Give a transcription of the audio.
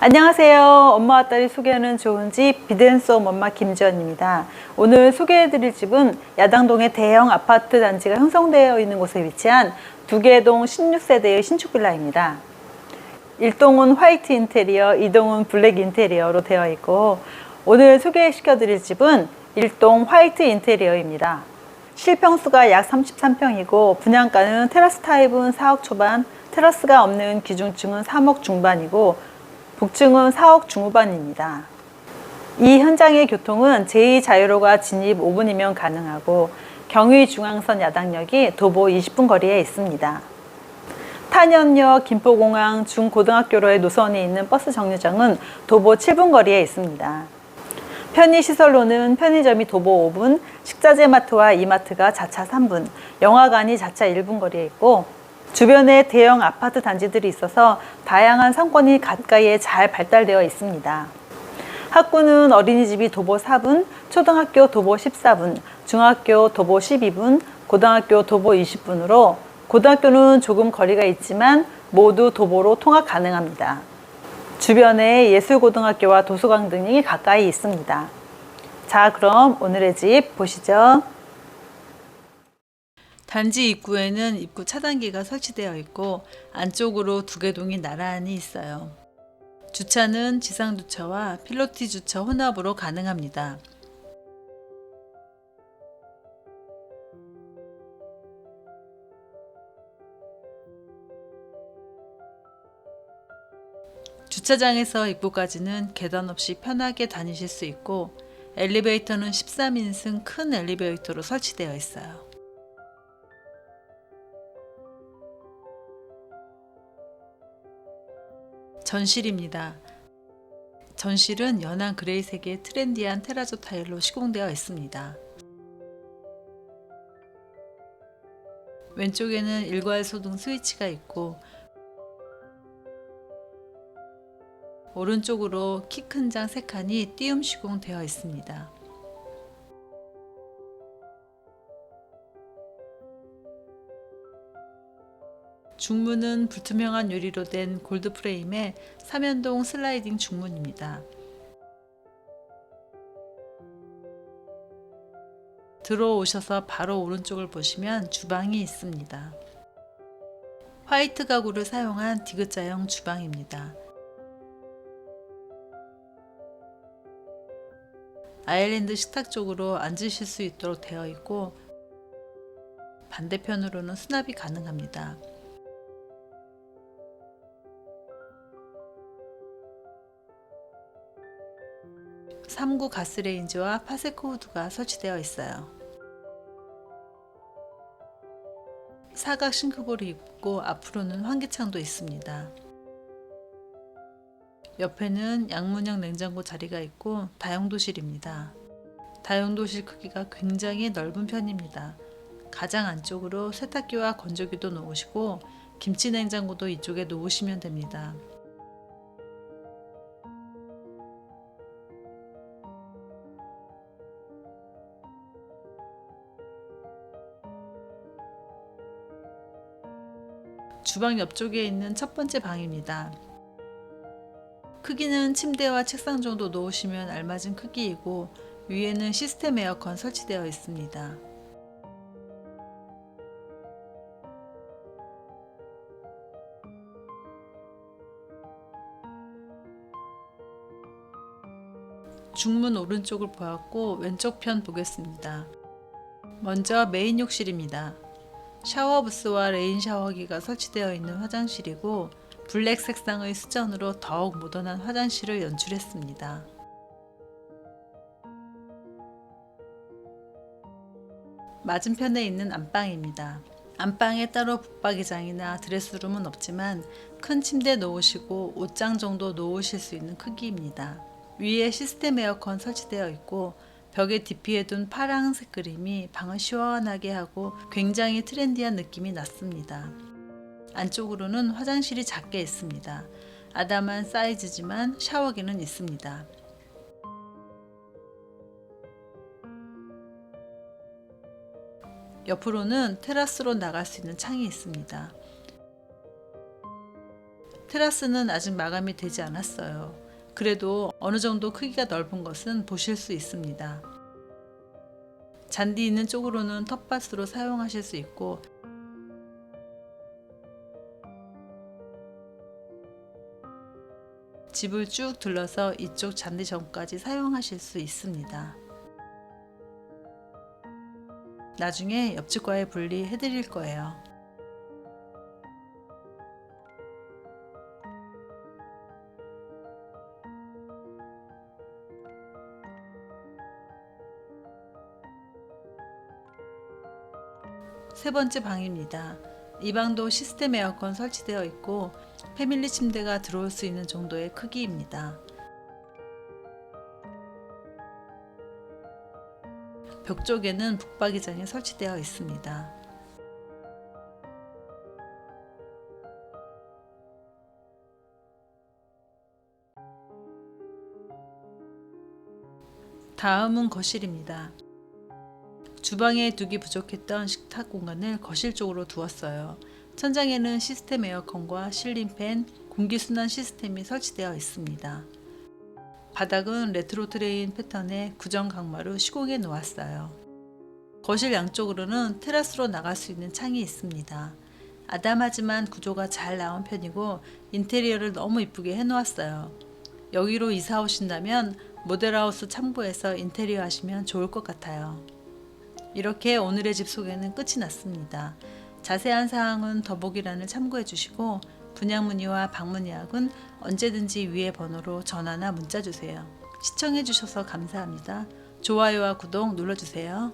안녕하세요. 엄마와 딸이 소개하는 좋은 집 비덴솜 엄마 김지연입니다. 오늘 소개해드릴 집은 야당동의 대형 아파트 단지가 형성되어 있는 곳에 위치한 두개동 16세대의 신축 빌라입니다. 1동은 화이트 인테리어, 2동은 블랙 인테리어로 되어 있고 오늘 소개시켜드릴 집은 1동 화이트 인테리어입니다. 실평수가 약 33평이고 분양가는 테라스 타입은 4억 초반, 테라스가 없는 기준층은 3억 중반이고 북층은 4억 중후반입니다. 이 현장의 교통은 제2자유로가 진입 5분이면 가능하고 경의 중앙선 야당역이 도보 20분 거리에 있습니다. 탄현역, 김포공항, 중고등학교로의 노선이 있는 버스 정류장은 도보 7분 거리에 있습니다. 편의시설로는 편의점이 도보 5분, 식자재 마트와 이마트가 자차 3분, 영화관이 자차 1분 거리에 있고 주변에 대형 아파트 단지들이 있어서 다양한 상권이 가까이에 잘 발달되어 있습니다. 학구는 어린이집이 도보 4분, 초등학교 도보 14분, 중학교 도보 12분, 고등학교 도보 20분으로 고등학교는 조금 거리가 있지만 모두 도보로 통학 가능합니다. 주변에 예술고등학교와 도서관 등이 가까이 있습니다. 자, 그럼 오늘의 집 보시죠. 단지 입구에는 입구 차단기가 설치되어 있고 안쪽으로 두 개 동이 나란히 있어요. 주차는 지상 주차와 필로티 주차 혼합으로 가능합니다. 주차장에서 입구까지는 계단 없이 편하게 다니실 수 있고 엘리베이터는 13인승 큰 엘리베이터로 설치되어 있어요. 전실입니다. 전실은 연한 그레이색의 트렌디한 테라조 타일로 시공되어 있습니다. 왼쪽에는 일괄 소등 스위치가 있고 오른쪽으로 키 큰 장 3칸이 띄움 시공되어 있습니다. 중문은 불투명한 유리로 된 골드 프레임의 삼연동 슬라이딩 중문입니다. 들어오셔서 바로 오른쪽을 보시면 주방이 있습니다. 화이트 가구를 사용한 디귿자형 주방입니다. 아일랜드 식탁 쪽으로 앉으실 수 있도록 되어 있고 반대편으로는 수납이 가능합니다. 3구 가스레인지와 파세코 후드가 설치되어 있어요. 사각 싱크볼이 있고 앞으로는 환기창도 있습니다. 옆에는 양문형 냉장고 자리가 있고 다용도실입니다. 다용도실 크기가 굉장히 넓은 편입니다. 가장 안쪽으로 세탁기와 건조기도 놓으시고 김치 냉장고도 이쪽에 놓으시면 됩니다. 주방 옆쪽에 있는 첫 번째 방입니다. 크기는 침대와 책상 정도 놓으시면 알맞은 크기이고 위에는 시스템 에어컨 설치되어 있습니다. 중문 오른쪽을 보았고 왼쪽 편 보겠습니다. 먼저 메인 욕실입니다. 샤워 부스와 레인 샤워기가 설치되어 있는 화장실이고 블랙 색상의 수전으로 더욱 모던한 화장실을 연출했습니다. 맞은편에 있는 안방입니다. 안방에 따로 붙박이장이나 드레스룸은 없지만 큰 침대 놓으시고 옷장 정도 놓으실 수 있는 크기입니다. 위에 시스템 에어컨 설치되어 있고 벽에 DP해둔 파랑색 그림이 방을 시원하게 하고 굉장히 트렌디한 느낌이 났습니다. 안쪽으로는 화장실이 작게 있습니다. 아담한 사이즈지만 샤워기는 있습니다. 옆으로는 테라스로 나갈 수 있는 창이 있습니다. 테라스는 아직 마감이 되지 않았어요. 그래도 어느 정도 크기가 넓은 것은 보실 수 있습니다. 잔디 있는 쪽으로는 텃밭으로 사용하실 수 있고 집을 쭉 둘러서 이쪽 잔디 전까지 사용하실 수 있습니다. 나중에 옆집과의 분리해 드릴 거예요. 세 번째 방입니다. 이 방도 시스템 에어컨 설치되어 있고 패밀리 침대가 들어올 수 있는 정도의 크기입니다. 벽 쪽에는 북박이장이 설치되어 있습니다. 다음은 거실입니다. 주방에 두기 부족했던 식탁 공간을 거실 쪽으로 두었어요. 천장에는 시스템 에어컨과 실린 팬, 공기순환 시스템이 설치되어 있습니다. 바닥은 레트로 트레인 패턴의 구정 강마루 시공해 놓았어요. 거실 양쪽으로는 테라스로 나갈 수 있는 창이 있습니다. 아담하지만 구조가 잘 나온 편이고 인테리어를 너무 이쁘게 해 놓았어요. 여기로 이사 오신다면 모델하우스 참고해서 인테리어 하시면 좋을 것 같아요. 이렇게 오늘의 집 소개는 끝이 났습니다. 자세한 사항은 더보기란을 참고해 주시고 분양 문의와 방문 예약은 언제든지 위의 번호로 전화나 문자 주세요. 시청해 주셔서 감사합니다. 좋아요와 구독 눌러 주세요.